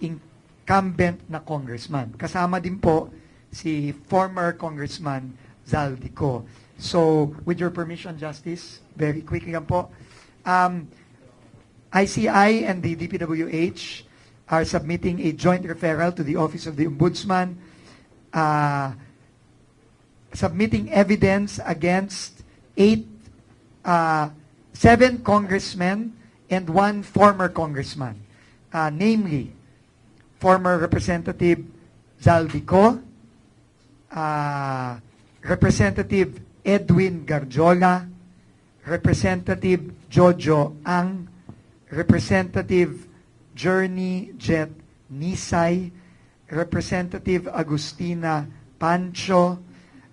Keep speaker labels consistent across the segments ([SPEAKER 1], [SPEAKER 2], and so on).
[SPEAKER 1] incumbent na congressman. Kasama din po si former Congressman Zaldico. So, with your permission, Justice, very quickly lang po. Um, ICI and the DPWH are submitting a joint referral to the Office of the Ombudsman, uh, submitting evidence against eight, uh, seven congressmen and one former congressman, uh, namely former Representative Zaldico, uh, Representative Edwin Garjola, Representative Jojo Ang, Representative Journey Jet Nisay, Representative Agustina Pancho,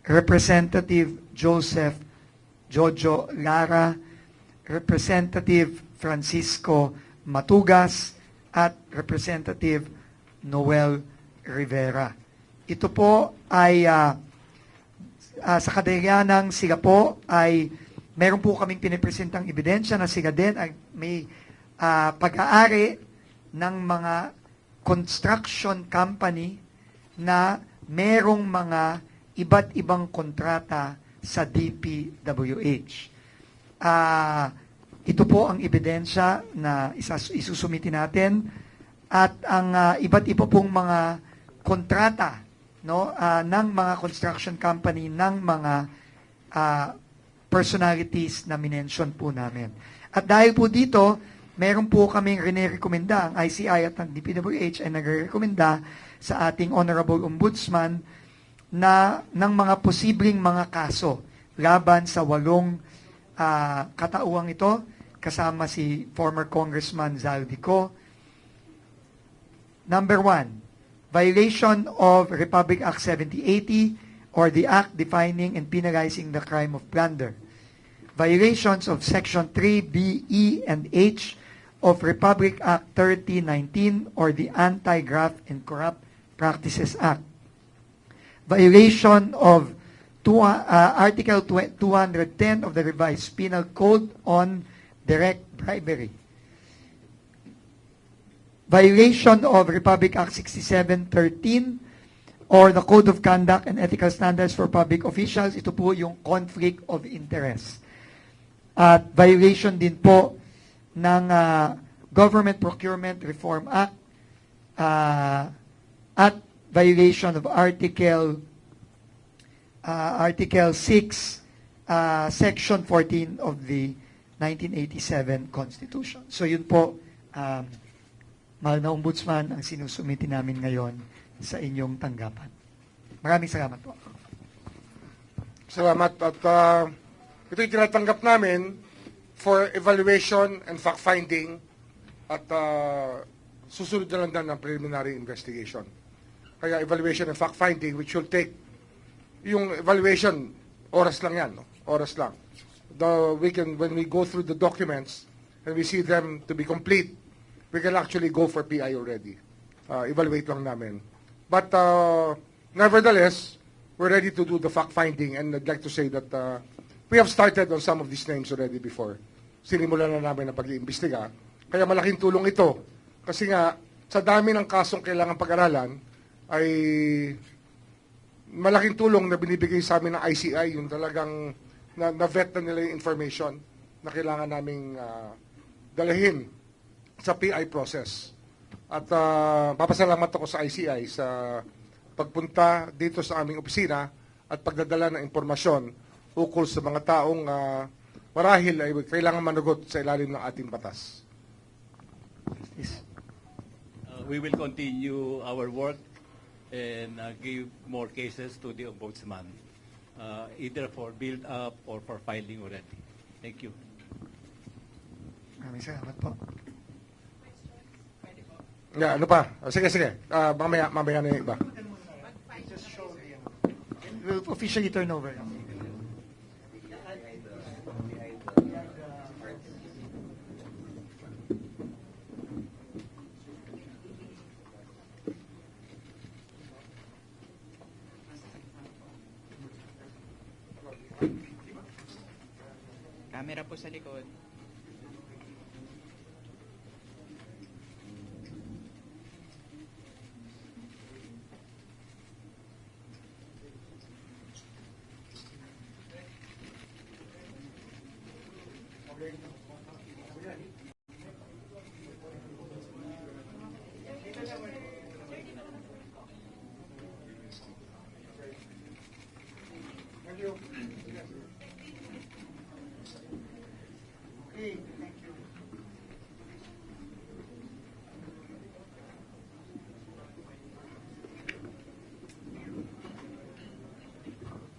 [SPEAKER 1] Representative Joseph Jojo Lara, Representative Francisco Matugas, at Representative Noel Rivera. Ito po ay ah, ah, sa kadahilanang sila po ay meron po kaming pinipresentang ebidensya na sila din ay may ah, pag-aari ng mga construction company na merong mga iba't ibang kontrata sa DPWH. Ah, ito po ang ebidensya na isusumiti natin at ang ah, iba't iba pong mga kontrata no ah, ng mga construction company ng mga ah, personalities na minention po namin. At dahil po dito, meron po kaming rinirekomenda, ang ICI at ang DPWH ay nagrekomenda sa ating Honorable Ombudsman na ng mga posibleng mga kaso laban sa walong ah, katauhang ito kasama si former Congressman Zaldico. Number one, violation of Republic Act 7080 or the act defining and penalizing the crime of plunder. Violations of Section 3B, E, and H of Republic Act 3019 or the Anti-Graft and Corrupt Practices Act. Violation of two, uh, Article 210 of the Revised Penal Code on direct bribery. Violation of Republic Act 6713 or the Code of Conduct and Ethical Standards for Public Officials. Ito po yung conflict of interest. At violation din po ng ah, Government Procurement Reform Act ah, at violation of Article uh, Article 6, uh, Section 14 of the 1987 Constitution. So yun po, um, mahal na ombudsman, ang sinusumiti namin ngayon sa inyong tanggapan. Maraming salamat po.
[SPEAKER 2] Salamat at uh, ito'y tinatanggap namin for evaluation and fact-finding at uh, susunod na lang din ng preliminary investigation. Kaya evaluation and fact-finding which will take yung evaluation, oras lang yan, no? oras lang. The, we can, when we go through the documents and we see them to be complete, we can actually go for PI already. Uh, evaluate lang namin. But uh, nevertheless, we're ready to do the fact-finding and I'd like to say that uh, we have started on some of these names already before. Sinimulan na namin ang pag-iimbestiga. Kaya malaking tulong ito. Kasi nga, sa dami ng kasong kailangan pag-aralan, ay malaking tulong na binibigay sa amin ng ICI, yung talagang na, na-vet na nila yung information na kailangan naming ah, dalahin sa PI process. At ah, papasalamat ako sa ICI sa pagpunta dito sa aming opisina at pagdadala ng impormasyon ukol sa mga taong ah, marahil ay kailangan manugot sa ilalim ng ating batas.
[SPEAKER 3] Uh, we will continue our work and uh, give more cases to the ombudsman, uh, either for build up or for filing already. Thank you.
[SPEAKER 1] Maraming salamat po.
[SPEAKER 2] Yeah, ano pa? Ah, sige, sige. Ah, mamaya, mamaya na yung iba.
[SPEAKER 1] We'll officially turn over.
[SPEAKER 4] Camera po sa likod.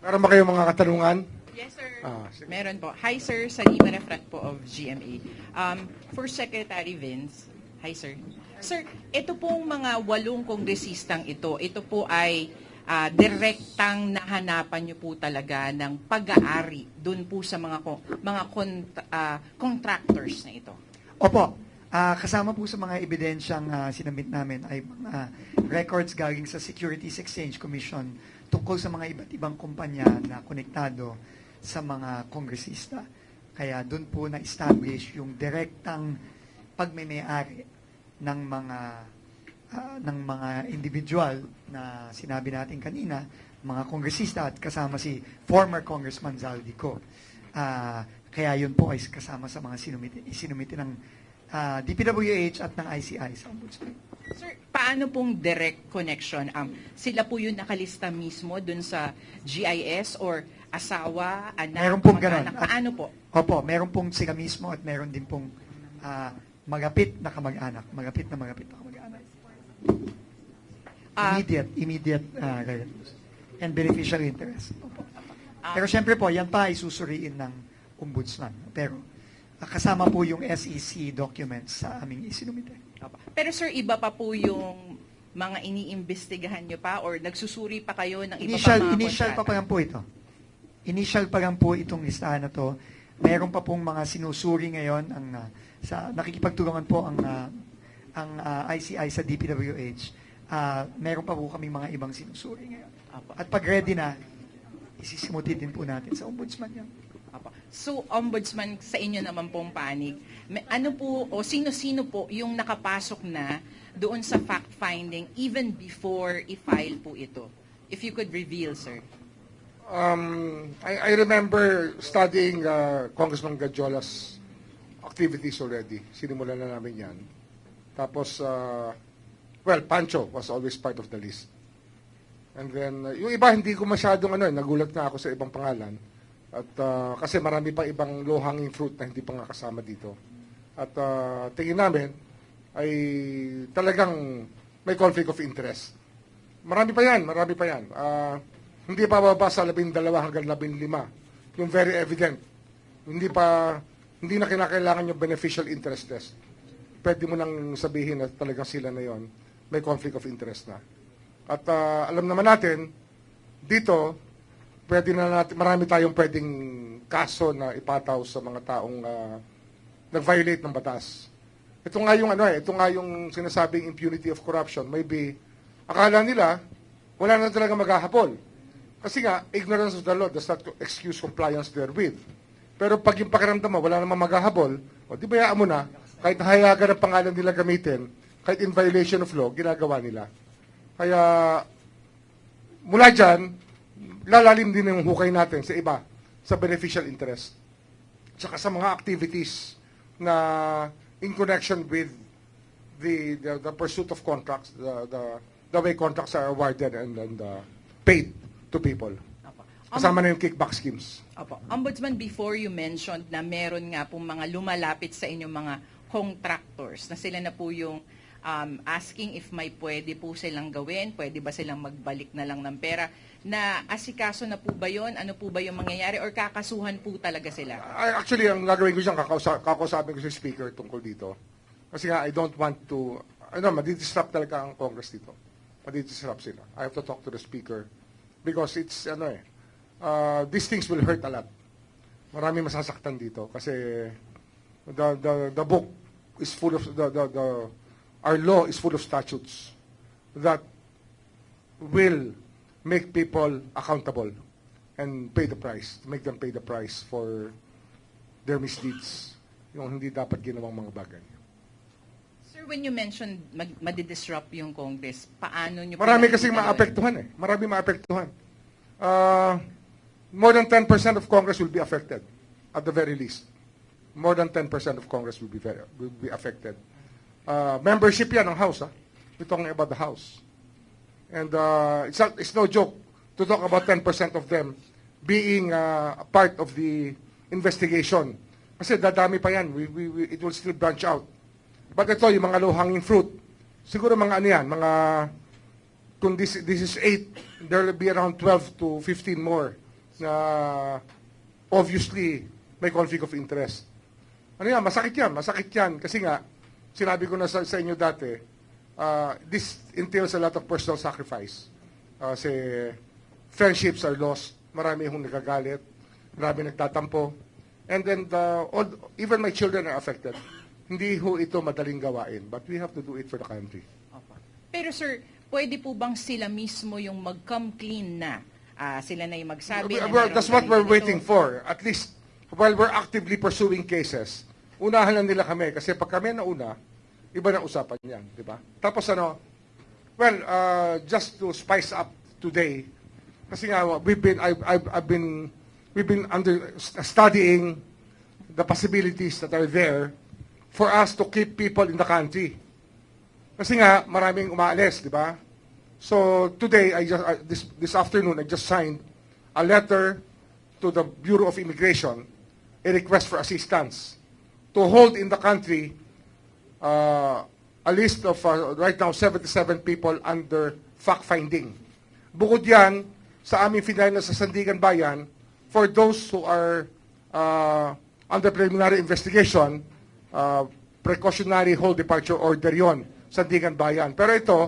[SPEAKER 2] Meron ba kayong mga katanungan?
[SPEAKER 4] Yes, sir.
[SPEAKER 2] Ah, sige.
[SPEAKER 4] Meron po. Hi, sir. Salima GMA. Um, for Secretary Vince, hi, sir. Sir, ito pong mga walong kongresistang ito, ito po ay ah, direktang nahanapan niyo po talaga ng pag-aari doon po sa mga mga kont- ah, contractors na ito.
[SPEAKER 1] Opo, ah, kasama po sa mga ebidensyang uh, sinamit namin ay mga records galing sa Securities Exchange Commission tungkol sa mga iba't ibang kumpanya na konektado sa mga kongresista. Kaya doon po na-establish yung direktang pagmemayari ng mga ah, ng mga individual na sinabi natin kanina, mga kongresista at kasama si former Congressman Zaldico. Ah, kaya yun po ay kasama sa mga sinumiti, sinumiti ng ah, DPWH at ng ICI sa Ombudsman.
[SPEAKER 4] Sir, paano pong direct connection? Um, sila po yung nakalista mismo doon sa GIS or asawa, anak,
[SPEAKER 1] Meron pong ganon.
[SPEAKER 4] Paano po?
[SPEAKER 1] Opo, meron pong sila mismo at meron din pong ah, magapit na kamag-anak. Magapit na magapit na kamag-anak.
[SPEAKER 4] Ah,
[SPEAKER 1] Immediate, immediate ah, relatives. And beneficial interest. Opo.
[SPEAKER 4] Ah.
[SPEAKER 1] Pero syempre po, yan pa ay susuriin ng ombudsman. Pero kasama po yung SEC documents sa aming isinumite.
[SPEAKER 4] Pero sir, iba pa po yung mga iniimbestigahan nyo pa or nagsusuri pa kayo ng iba
[SPEAKER 1] Initial,
[SPEAKER 4] pa mga
[SPEAKER 1] initial pa pa
[SPEAKER 4] kontrata?
[SPEAKER 1] lang po ito. Initial pa lang po itong listahan na to. Meron pa pong mga sinusuri ngayon ang ah, sa nakikipagtulungan po ang ah, ang ah, ICI sa DPWH. Ah, meron pa po kaming mga ibang sinusuri ngayon.
[SPEAKER 4] Opo.
[SPEAKER 1] At pag ready na, isisimutin din po natin sa ombudsman yan.
[SPEAKER 4] Opo. So, ombudsman, sa inyo naman pong panig, ano po, o sino-sino po yung nakapasok na doon sa fact-finding even before i-file po ito? If you could reveal, sir.
[SPEAKER 2] Um, I, I remember studying uh, Congressman Gadjola's activities already. Sinimulan na namin yan. Tapos, uh, well, Pancho was always part of the list. And then, uh, yung iba, hindi ko masyadong ano, nagulat na ako sa ibang pangalan. At uh, kasi marami pa ibang low-hanging fruit na hindi pa nga kasama dito. At uh, tingin namin ay talagang may conflict of interest. Marami pa yan, marami pa yan. Ah, hindi pa bababa sa labing dalawa hanggang labing lima. Yung very evident. Hindi pa, hindi na kinakailangan yung beneficial interest test. Pwede mo nang sabihin na talagang sila na yon may conflict of interest na. At ah, alam naman natin, dito, pwede na natin, marami tayong pwedeng kaso na ipataw sa mga taong ah, nag-violate ng batas. Ito nga yung ano eh, ito nga yung sinasabing impunity of corruption. Maybe akala nila wala na talaga maghahabol. Kasi nga, ignorance of the law does not excuse compliance therewith. Pero pag yung pakiramdam mo, wala namang maghahabol, o di bayaan mo na, kahit hayagan ang pangalan nila gamitin, kahit in violation of law, ginagawa nila. Kaya, mula dyan, lalalim din yung hukay natin sa iba, sa beneficial interest. Tsaka sa mga activities na in connection with the the, the pursuit of contracts, the, the the way contracts are awarded and, and uh, paid to people. Kasama na yung kickback schemes.
[SPEAKER 4] Opo. Ombudsman, before you mentioned na meron nga pong mga lumalapit sa inyong mga contractors na sila na po yung um, asking if may pwede po silang gawin, pwede ba silang magbalik na lang ng pera, na asikaso na po ba yon Ano po ba yung mangyayari? Or kakasuhan po talaga sila?
[SPEAKER 2] I, actually, ang gagawin ko dyan, kakausa, kakausapin ko si speaker tungkol dito. Kasi nga, I don't want to, ano, madidisrupt talaga ang Congress dito. Madidisrupt sila. I have to talk to the speaker. Because it's, ano eh, uh, these things will hurt a lot. Marami masasaktan dito. Kasi the, the, the book is full of, the, the, the, our law is full of statutes that will make people accountable and pay the price, make them pay the price for their misdeeds, yung hindi dapat ginawang mga bagay.
[SPEAKER 4] Sir, when you mentioned mag, madidisrupt yung Congress, paano nyo
[SPEAKER 2] Marami kasing maapektuhan eh. Marami maapektuhan. Uh, more than 10% of Congress will be affected, at the very least. more than 10% of Congress will be, very, will be affected. Uh, membership yan ng House. Ah. We're talking about the House. And uh, it's, not, it's no joke to talk about 10% of them being uh, a part of the investigation. Kasi dadami pa yan. We, we, we, it will still branch out. But ito, yung mga low-hanging fruit, siguro mga ano yan, mga, kung this, this is 8, there will be around 12 to 15 more na obviously may conflict of interest. Ano yan, masakit yan, masakit yan. Kasi nga, sinabi ko na sa, sa inyo dati, uh, this entails a lot of personal sacrifice. Uh, kasi friendships are lost, marami hong nagagalit, marami nagtatampo, and then the, all, even my children are affected. Hindi ho ito madaling gawain, but we have to do it for the country.
[SPEAKER 4] Pero sir, pwede po bang sila mismo yung mag-come clean na? Ah, sila na yung magsabi
[SPEAKER 2] Well,
[SPEAKER 4] meron
[SPEAKER 2] that's what we're
[SPEAKER 4] ganito.
[SPEAKER 2] waiting for. At least, while we're actively pursuing cases, unahan lang nila kami. Kasi pag kami nauna, iba na usapan yan, di ba? Tapos ano, well, uh, just to spice up today, kasi nga, we've been, I've, I've, I've been, we've been under, studying the possibilities that are there for us to keep people in the country. Kasi nga, maraming umaalis, di ba? So today, I just, I- this, this afternoon, I just signed a letter to the Bureau of Immigration, a request for assistance to hold in the country uh, a list of uh, right now 77 people under fact-finding. Bukod yan, sa aming final na sa Sandigan Bayan, for those who are uh, under preliminary investigation, uh, precautionary hold departure order yon Sandigan Bayan. Pero ito,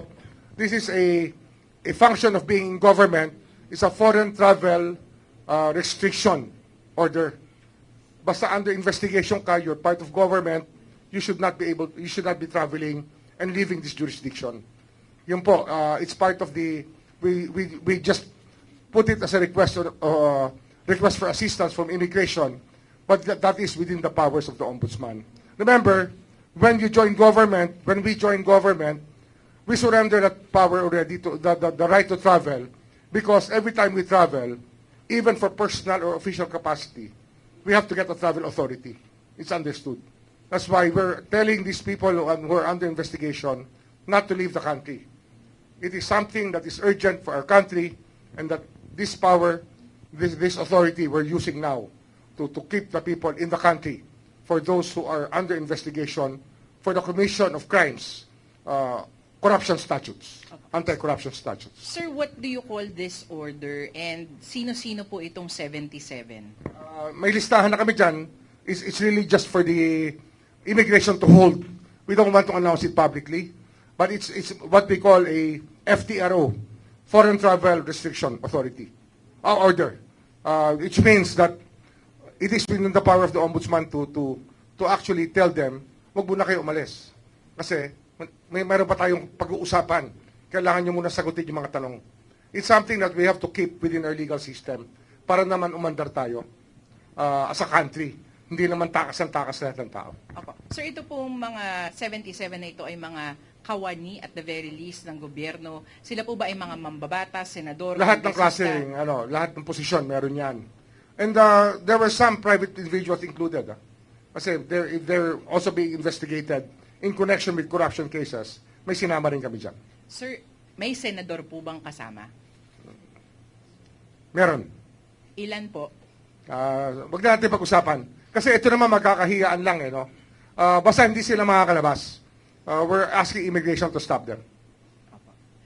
[SPEAKER 2] this is a, a function of being in government, it's a foreign travel uh, restriction order basta under investigation ka, you're part of government, you should not be able, you should not be traveling and leaving this jurisdiction. Yun po, uh, it's part of the, we, we, we just put it as a request, or, uh, request for assistance from immigration, but that, that is within the powers of the ombudsman. Remember, when you join government, when we join government, we surrender that power already to the, the, the right to travel because every time we travel, even for personal or official capacity, we have to get a travel authority. It's understood. That's why we're telling these people who are under investigation not to leave the country. It is something that is urgent for our country and that this power, this, this authority we're using now to, to keep the people in the country for those who are under investigation for the commission of crimes, uh, corruption statutes, anti-corruption statutes.
[SPEAKER 4] Sir, what do you call this order and sino-sino po itong 77?
[SPEAKER 2] Uh, may listahan na kami dyan. It's, it's really just for the immigration to hold. We don't want to announce it publicly. But it's, it's what we call a FTRO, Foreign Travel Restriction Authority, uh, order. Uh, which means that it is within the power of the ombudsman to, to, to actually tell them, wag muna kayo umalis. Kasi may mayroon pa tayong pag-uusapan. Kailangan nyo muna sagutin yung mga tanong. It's something that we have to keep within our legal system para naman umandar tayo uh, as a country. Hindi naman takas ang takas lahat ng tao.
[SPEAKER 4] Opo. Sir, ito pong mga 77 na ito ay mga kawani at the very least ng gobyerno. Sila po ba ay mga mambabatas, senador,
[SPEAKER 2] Lahat ng
[SPEAKER 4] kongresista?
[SPEAKER 2] klase, ano, lahat ng posisyon, meron yan. And uh, there were some private individuals included. ah. Kasi they're, they're also being investigated in connection with corruption cases, may sinama rin kami dyan.
[SPEAKER 4] Sir, may senador po bang kasama?
[SPEAKER 2] Meron.
[SPEAKER 4] Ilan po?
[SPEAKER 2] Uh, wag na natin pag-usapan. Kasi ito naman magkakahiyaan lang eh, no? Uh, basta hindi sila makakalabas. Uh, we're asking immigration to stop them.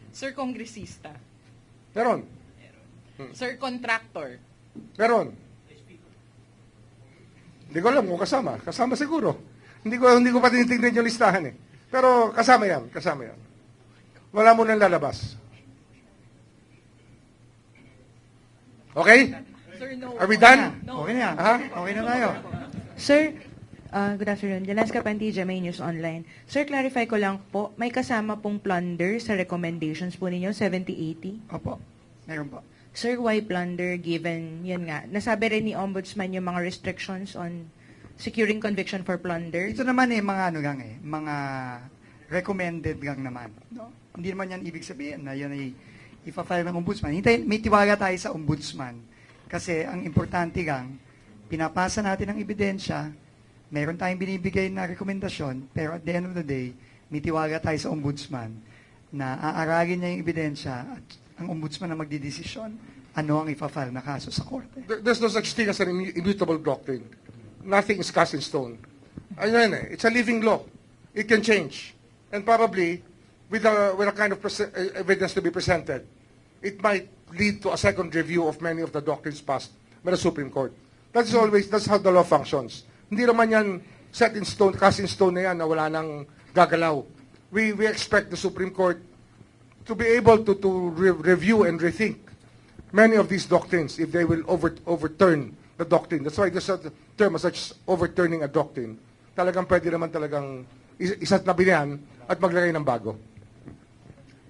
[SPEAKER 4] Sir, kongresista.
[SPEAKER 2] Meron.
[SPEAKER 4] Sir, contractor.
[SPEAKER 2] Meron. Hindi ko alam kung kasama. Kasama siguro. Hindi ko hindi ko pa tinitingnan yung listahan eh. Pero kasama yan, kasama yan. Wala mo nang lalabas. Okay?
[SPEAKER 4] Sir, no.
[SPEAKER 2] Are we done?
[SPEAKER 4] No.
[SPEAKER 1] Okay na yan.
[SPEAKER 2] Aha.
[SPEAKER 1] Okay na tayo.
[SPEAKER 5] Sir, uh, good afternoon. Jalaska Panti, Jamay News Online. Sir, clarify ko lang po, may kasama pong plunder sa recommendations po ninyo, 70-80?
[SPEAKER 1] Opo. Meron po.
[SPEAKER 5] Sir, why plunder given, yun nga, nasabi rin ni Ombudsman yung mga restrictions on securing conviction for plunder?
[SPEAKER 1] Ito naman eh, mga ano gang eh, mga recommended gang naman. No? Hindi naman yan ibig sabihin na yan ay ipa-file ng ombudsman. Hintay, may tiwala tayo sa ombudsman. Kasi ang importante gang, pinapasa natin ang ebidensya, meron tayong binibigay na rekomendasyon, pero at the end of the day, may tiwala tayo sa ombudsman na aaralin niya yung ebidensya at ang ombudsman na magdidesisyon ano ang ipa-file na kaso sa korte.
[SPEAKER 2] There- There's no such thing as an immu- immutable doctrine. Nothing is cast in stone. Ayun eh, it's a living law. It can change. And probably, with a, with a kind of uh, evidence to be presented, it might lead to a second review of many of the doctrines passed by the Supreme Court. That's always, that's how the law functions. Hindi naman yan set in stone, cast in stone na yan na wala nang gagalaw. We, we expect the Supreme Court to be able to, to re- review and rethink many of these doctrines if they will over, overturn the doctrine. That's why there's a term as such overturning a doctrine. Talagang pwede naman talagang is- isa't na binyan at maglagay ng bago.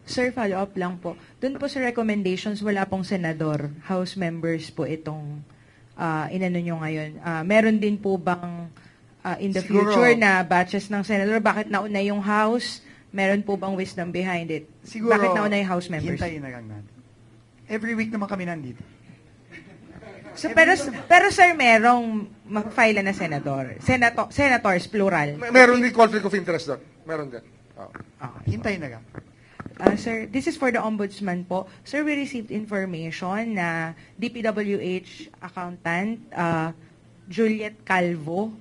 [SPEAKER 5] Sir, follow-up lang po. Doon po sa recommendations, wala pong senador, house members po itong uh, inano nyo ngayon. Ah, meron din po bang ah, in the
[SPEAKER 1] Siguro-
[SPEAKER 5] future na batches ng senador? Bakit nauna yung house? Meron po bang wisdom behind it?
[SPEAKER 1] Siguro,
[SPEAKER 5] Bakit nauna yung house members?
[SPEAKER 1] Hintayin na lang natin. Every week naman kami nandito.
[SPEAKER 5] So, pero, pero sir, merong mag-file na senador. Senato, senators, plural.
[SPEAKER 2] Meron din conflict of interest doon. Meron din. Oh.
[SPEAKER 1] Ah, hintayin na lang.
[SPEAKER 5] Uh, sir, this is for the ombudsman po. Sir, we received information na DPWH accountant uh, Juliet Calvo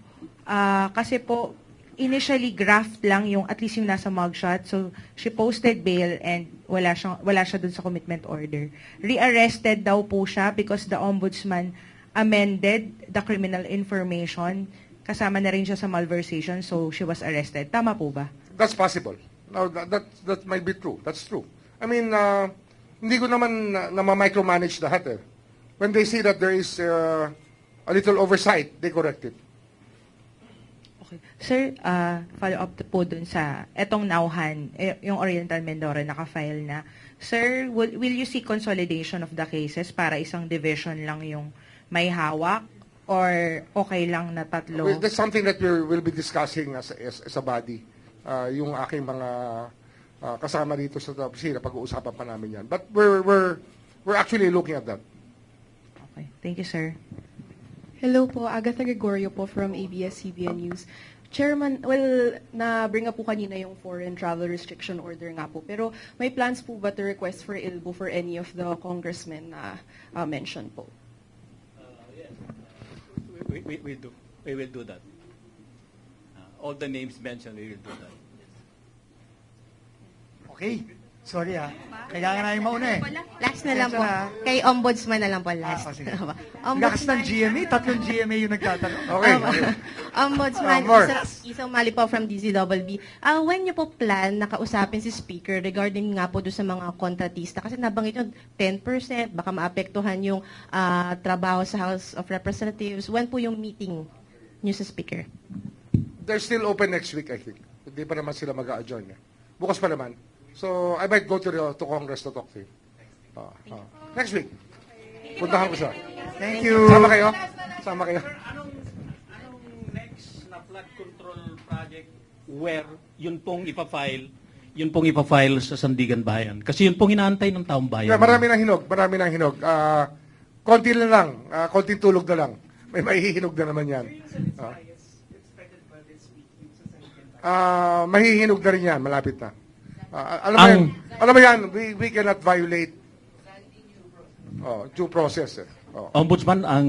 [SPEAKER 5] uh, kasi po initially graft lang yung at least yung nasa mugshot. So she posted bail and wala siya wala siya dun sa commitment order. Rearrested daw po siya because the ombudsman amended the criminal information. Kasama na rin siya sa malversation so she was arrested. Tama po ba?
[SPEAKER 2] That's possible. Now, that, that, that might be true. That's true. I mean, uh, hindi ko naman na, na ma-micromanage lahat eh. When they see that there is uh, a little oversight, they correct it.
[SPEAKER 5] Okay. Sir, uh, follow up po dun sa etong nauhan, eh, yung Oriental Mindoro naka-file na. Sir, will, will you see consolidation of the cases para isang division lang yung may hawak or okay lang na tatlo?
[SPEAKER 2] Well, that's something that we will be discussing as, as, as a body. Uh, yung aking mga uh, kasama dito sa opisina, pag-uusapan pa namin yan. But we're, we're, we're actually looking at that.
[SPEAKER 5] Okay. Thank you, sir.
[SPEAKER 6] Hello po, Agatha Gregorio po from ABS-CBN News. Chairman, well, na-bring up po kanina yung foreign travel restriction order nga po. Pero may plans po ba to request for ILBO for any of the congressmen na uh, mentioned po?
[SPEAKER 3] We, we, we do. We will do that. Uh, all the names mentioned, we will do that.
[SPEAKER 1] Okay. Sorry ah. Kailangan namin mauna eh.
[SPEAKER 7] Last na lang po. Kay ombudsman na lang po last.
[SPEAKER 1] Ah, oh, sige.
[SPEAKER 7] Ombudsman.
[SPEAKER 1] Lakas ng GMA, tatlong GMA yung nagtatanong.
[SPEAKER 2] Okay.
[SPEAKER 7] Ombudsman,
[SPEAKER 2] more.
[SPEAKER 7] Isa, Isang Mali po from DZWB. Ah, when niyo po plan na kausapin si Speaker regarding nga po doon sa mga kontratista? Kasi nabanggit nyo 10%, baka maapektuhan yung ah, trabaho sa House of Representatives. When po yung meeting niyo sa Speaker?
[SPEAKER 2] They're still open next week, I think. Hindi pa naman sila mag-a-adjourn. Eh. Bukas pa naman. So, I might go to, the, to Congress to talk to him. Ah, ah. Next week. Puntahan ko siya.
[SPEAKER 1] Thank you.
[SPEAKER 2] Sama kayo? Sama kayo?
[SPEAKER 3] Anong, anong next na flood control project where yun pong ipafile, yun pong ipafile sa Sandigan Bayan? Kasi yun pong inaantay ng taong bayan.
[SPEAKER 2] Yeah, marami ng hinog. Marami ng hinog. Ah, konti na lang. Ah, konting tulog na lang. May mahihinog na naman yan. Ah. Ah, mahihinog na rin yan. Malapit na. Ah, alam mo
[SPEAKER 3] Ang-
[SPEAKER 2] yan, alam mo yan, we, we cannot violate oh, due process. Eh. Oh.
[SPEAKER 3] Ombudsman, ang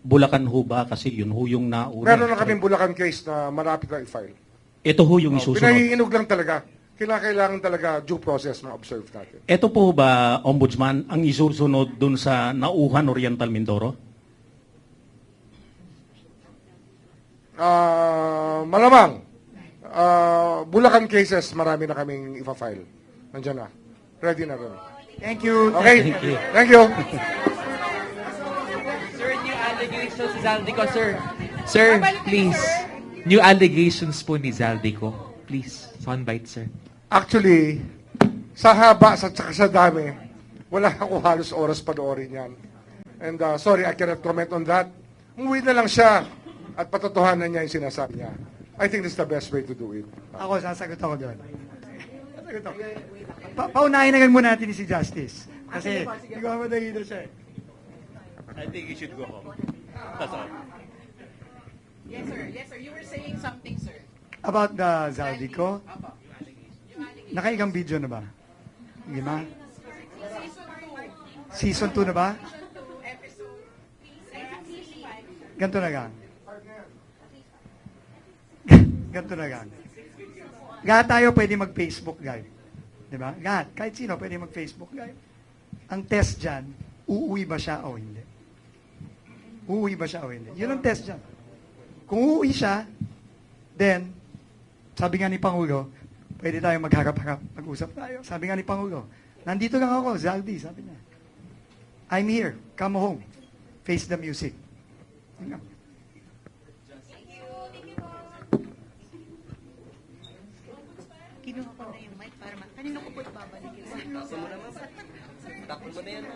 [SPEAKER 3] Bulacan ho ba? Kasi yun ho yung nauna.
[SPEAKER 2] Meron na kaming Bulacan case na malapit na i-file.
[SPEAKER 3] Ito ho yung
[SPEAKER 2] Oh,
[SPEAKER 3] isusunod.
[SPEAKER 2] pinahihinog lang talaga. Kailangan, kailangan talaga due process na observe natin.
[SPEAKER 3] Ito po ba, Ombudsman, ang isusunod dun sa Nauhan Oriental Mindoro?
[SPEAKER 2] Ah, malamang. Ah, Bulacan cases, marami na kaming ipa-file. Nandiyan na. Ready na rin.
[SPEAKER 1] Thank you.
[SPEAKER 2] Okay?
[SPEAKER 3] Thank you.
[SPEAKER 2] Thank you.
[SPEAKER 8] Sir, new allegations si Zaldico, sir. Sir, please. New allegations po ni Zaldico. Please, soundbite, sir.
[SPEAKER 2] Actually, sa haba, sa tsaka sa dami, wala ako halos oras panoorin yan. And uh, sorry, I cannot comment on that. Umuwi na lang siya at patotohanan niya yung sinasabi niya. I think this is the best way to do it.
[SPEAKER 1] Ako, sasagot ako doon. Sasagot ako. Pa paunahin na muna natin si Justice. Kasi, hindi ko madali na siya.
[SPEAKER 3] I think you should go home. That's all.
[SPEAKER 4] Yes, sir. Yes, sir. You were saying something, sir.
[SPEAKER 1] About the Zaldico,
[SPEAKER 4] Apo.
[SPEAKER 1] nakailang video na ba? Lima? Season 2 na ba? Ganto na gang. Ganto na gang. Lahat tayo pwede mag-Facebook live. Di ba? Lahat. Kahit sino pwede mag-Facebook live. Ang test dyan, uuwi ba siya o hindi? Uuwi ba siya o hindi? Yun ang test dyan. Kung uuwi siya, then, sabi nga ni Pangulo, pwede tayo magharap-harap, mag-usap tayo. Sabi nga ni Pangulo, nandito lang ako, Zaldi, sabi niya. I'm here, come home, face the music. Yun
[SPEAKER 9] ko po ibabalik yun?